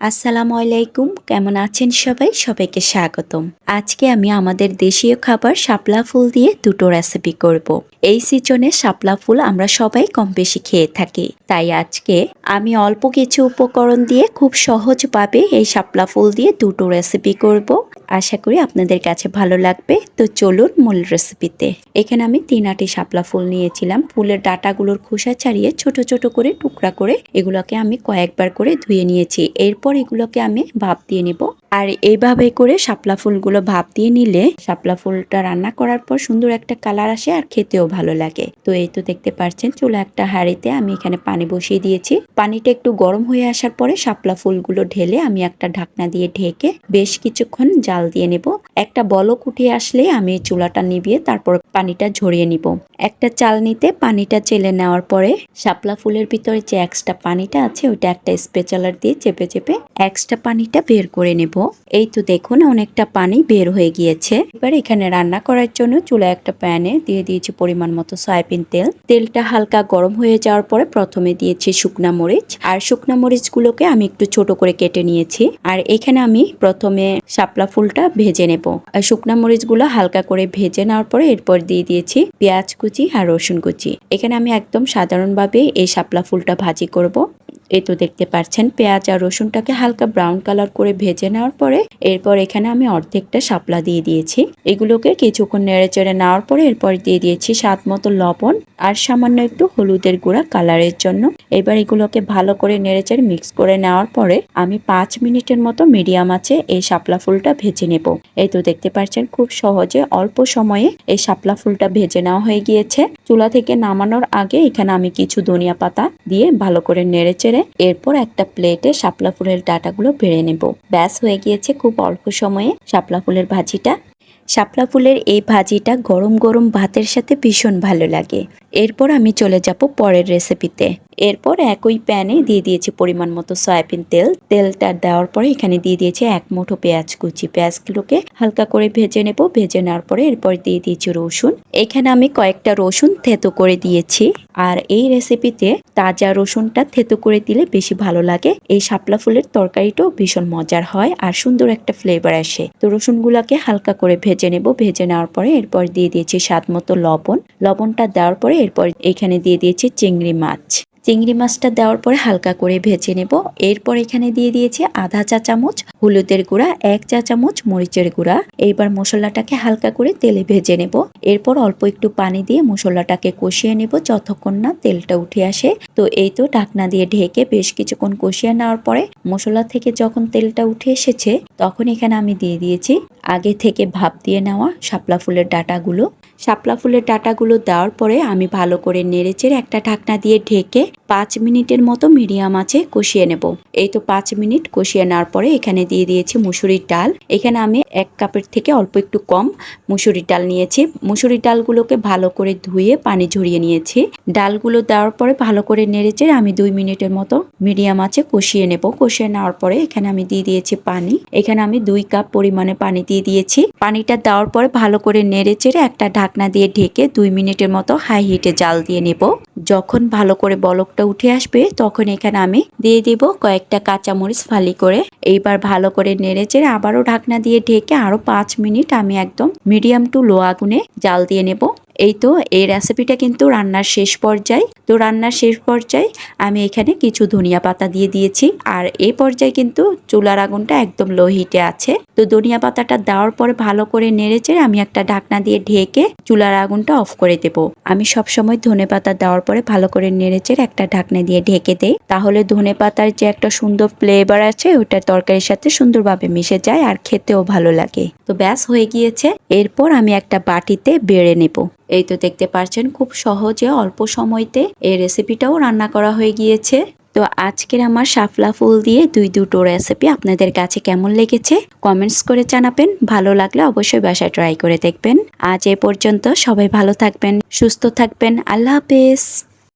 আসসালামু আলাইকুম, কেমন আছেন সবাই সবাইকে স্বাগতম আজকে আমি আমাদের দেশীয় খাবার শাপলা ফুল দিয়ে দুটো রেসিপি করব। এই সিজনে শাপলা ফুল আমরা সবাই কম বেশি খেয়ে থাকি তাই আজকে আমি অল্প কিছু উপকরণ দিয়ে খুব সহজভাবে এই শাপলা ফুল দিয়ে দুটো রেসিপি করব। আশা করি আপনাদের কাছে ভালো লাগবে। তো চলুন মূল রেসিপিতে এখানে আমি তিন আটি শাপলা ফুল নিয়েছিলাম। ফুলের ডাটাগুলোর খোসা ছাড়িয়ে ছোট ছোট করে টুকরা করে এগুলোকে আমি কয়েকবার করে ধুয়ে নিয়েছি। এরপর এগুলোকে আমি ভাপ দিয়ে নিব। আর এইভাবে করে শাপলা ফুলগুলো ভাপ দিয়ে নিলে শাপলা ফুলটা রান্না করার পর সুন্দর একটা কালার আসে আর খেতেও ভালো লাগে। তো এই তো দেখতে পাচ্ছেন, চুলা একটা হাঁড়িতে আমি এখানে পানি বসিয়ে দিয়েছি। পানিটা একটু গরম হয়ে আসার পরে শাপলা ফুলগুলো ঢেলে আমি একটা ঢাকনা দিয়ে ঢেকে বেশ কিছুক্ষণ জাল দিয়ে নেব। একটা বলক উঠে আসলে আমি চুলাটা নিবিয়ে তারপর পানিটা ঝরিয়ে নিব। একটা চালনিতে পানিটা চেলে নেওয়ার পরে শাপলা ফুলের ভিতরে যে এক্সট্রা পানিটা আছে, ওইটা একটা স্পেচালার দিয়ে চেপে চেপে এক্সট্রা পানিটা বের করে নেব। এই তো দেখুন, অনেকটা পানি বের হয়ে গিয়েছে। এবার এখানে রান্না করার জন্য চুলা একটা প্যানে দিয়ে দিয়েছি পরিমাণ মতো সয়াবিন তেল। তেলটা হালকা গরম হয়ে যাওয়ার পরে প্রথমে দিয়েছি শুকনা মরিচ। আর শুকনা মরিচগুলোকে আমি একটু ছোট করে কেটে নিয়েছি। আর এখানে আমি প্রথমে শাপলা ফুলটা ভেজে নেব। শুকনা মরিচগুলো হালকা করে ভেজে নেওয়ার পরে এরপর দিয়ে দিয়েছি পেঁয়াজ কুচি আর রসুন কুচি। এখানে আমি একদম সাধারণভাবে এই শাপলা ফুলটা ভাজি করব। এই তো দেখতে পাচ্ছেন, পেঁয়াজ আর রসুনটাকে হালকা ব্রাউন কালার করে ভেজে নেওয়ার পরে এরপর এখানে আমি অর্ধেকটা শাপলা দিয়ে দিয়েছি। এগুলোকে কিছুক্ষণ নেড়ে চেড়ে নেওয়ার পরে এরপর দিয়ে দিয়েছি স্বাদ মতো লবণ আর সামান্য একটু হলুদের গুঁড়া কালারের জন্য। এবার এগুলোকে ভালো করে নেড়ে চেড়ে মিক্স করে নেওয়ার পরে আমি পাঁচ মিনিটের মতো মিডিয়াম আছে এই শাপলা ফুলটা ভেজে নেব। এই তো দেখতে পাচ্ছেন, খুব সহজে অল্প সময়ে এই শাপলা ফুলটা ভেজে নেওয়া হয়ে গিয়েছে। চুলা থেকে নামানোর আগে এখানে আমি কিছু ধনিয়া পাতা দিয়ে ভালো করে নেড়ে চেড়ে এরপর একটা প্লেটে শাপলা ফুলের ডাটাগুলো ভেড়ে নেব। ব্যাস হয়ে গিয়েছে খুব অল্প সময়ে শাপলা ফুলের ভাজিটা। শাপলা ফুলের এই ভাজিটা গরম গরম ভাতের সাথে ভীষণ ভালো লাগে। এরপর আমি চলে যাব পরের রেসিপিতে এরপর একই প্যানে দিয়ে দিয়েছি পরিমাণ মতো সয়াবিন তেল। তেলটা দেওয়ার পরে এখানে দিয়ে দিয়েছি এক মুঠো পেঁয়াজ কুচি। পেঁয়াজগুলোকে হালকা করে ভেজে নেব। ভেজে নেওয়ার পরে এরপর দিয়ে দিয়েছি রসুন। এখানে আমি কয়েকটা রসুন থেতো করে দিয়েছি। আর এই রেসিপিতে তাজা রসুনটা থেতো করে দিলে বেশি ভালো লাগে। এই শাপলা ফুলের তরকারিটাও ভীষণ মজার হয় আর সুন্দর একটা ফ্লেভার আসে। তো রসুনগুলোকে হালকা করে ভেজে নেব। ভেজে নেওয়ার পরে এরপর দিয়ে দিয়েছি স্বাদ মতো লবণ। লবণটা দেওয়ার পরে এরপর এখানে দিয়ে দিয়েছি চিংড়ি মাছ। চিংড়ি মাছটা দেওয়ার পরে হালকা করে ভেজে নেব। এরপর এখানে দিয়ে দিয়েছি আধা চা চামচ হলুদের গুঁড়া, এক চা চামচ মরিচের গুঁড়া। এইবার মশলাটাকে হালকা করে তেলে ভেজে নেব। এরপর অল্প একটু পানি দিয়ে মশলাটাকে কষিয়ে নেব যতক্ষণ না তেলটা উঠে আসে। তো এই তো ঢাকনা দিয়ে ঢেকে বেশ কিছুক্ষণ কষিয়ে নেওয়ার পরে মশলা থেকে যখন তেলটা উঠে এসেছে, তখন এখানে আমি দিয়ে দিয়েছি আগে থেকে ভাপ দিয়ে নেওয়া শাপলা ফুলের ডাটাগুলো। শাপলা ফুলের ডাটাগুলো দেওয়ার পরে আমি ভালো করে নেড়েচেড়ে একটা ঢাকনা দিয়ে ঢেকে পাঁচ মিনিটের মতো মিডিয়াম আছে, কষিয়ে নেব। এই তো পাঁচ মিনিট কষিয়ে নেওয়ার পরে এখানে দিয়ে দিয়েছি মুসুরির ডাল। এখানে আমি এক কাপের থেকে অল্প একটু কম মুসুরির ডাল নিয়েছি। মুসুরির ডালগুলোকে ভালো করে ধুয়ে পানি ঝরিয়ে নিয়েছি। ডালগুলো দেওয়ার পরে ভালো করে নেড়েচেড়ে আমি দুই মিনিটের মতো মিডিয়াম আছে কষিয়ে নেব। কষিয়ে নেওয়ার পরে এখানে আমি দিয়ে দিয়েছি পানি। এখানে আমি দুই কাপ পরিমাণে পানি দিয়ে দিয়েছি। পানিটা দেওয়ার পরে ভালো করে নেড়েচেড়ে একটা ঢাকনা দিয়ে ঢেকে দুই মিনিটের মতো হাই হিটে জাল দিয়ে নেব। যখন ভালো করে বলকটা উঠে আসবে, তখন এখানে আমি দিয়ে দিব কয়েকটা কাঁচামরিচ ফালি করে। এইবার ভালো করে নেড়ে চেড়ে আবারও ঢাকনা দিয়ে ঢেকে আরও পাঁচ মিনিট আমি একদম মিডিয়াম টু লো আগুনে জাল দিয়ে নেব। এই তো, এই রেসিপিটা কিন্তু রান্নার শেষ পর্যায়ে। তো রান্নার শেষ পর্যায়ে আমি এখানে কিছু ধনিয়া পাতা দিয়ে দিয়েছি। আর এই পর্যায়ে কিন্তু চুলার আগুনটা একদম লো হিটে আছে। তো ধনিয়া পাতাটা দেওয়ার পরে ভালো করে নেড়েচেড়ে আমি একটা ঢাকনা দিয়ে ঢেকে চুলার আগুনটা অফ করে দেব। আমি সব সময় ধনে পাতা দেওয়ার পরে ভালো করে নেড়েচেড়ে একটা ঢাকনা দিয়ে ঢেকে দেই। তাহলে ধনে পাতার যে একটা সুন্দর ফ্লেভার আছে ওটা তরকারির সাথে সুন্দরভাবে মিশে যায় আর খেতেও ভালো লাগে। তো ব্যাস, হয়ে গিয়েছে। এরপর আমি একটা বাটিতে বেড়ে নেব। এই তো দেখতে পাচ্ছেন, খুব সহজে অল্প সময়তে এই রেসিপিটাও রান্না করা হয়ে গিয়েছে। তো আজকের আমার শাপলা ফুল দিয়ে দুই দুটো রেসিপি আপনাদের কাছে কেমন লেগেছে কমেন্টস করে জানাবেন। ভালো লাগলে অবশ্যই বাসায় ট্রাই করে দেখবেন। আজ এ পর্যন্ত সবাই ভালো থাকবেন, সুস্থ থাকবেন। আল্লাহ হাফেজ।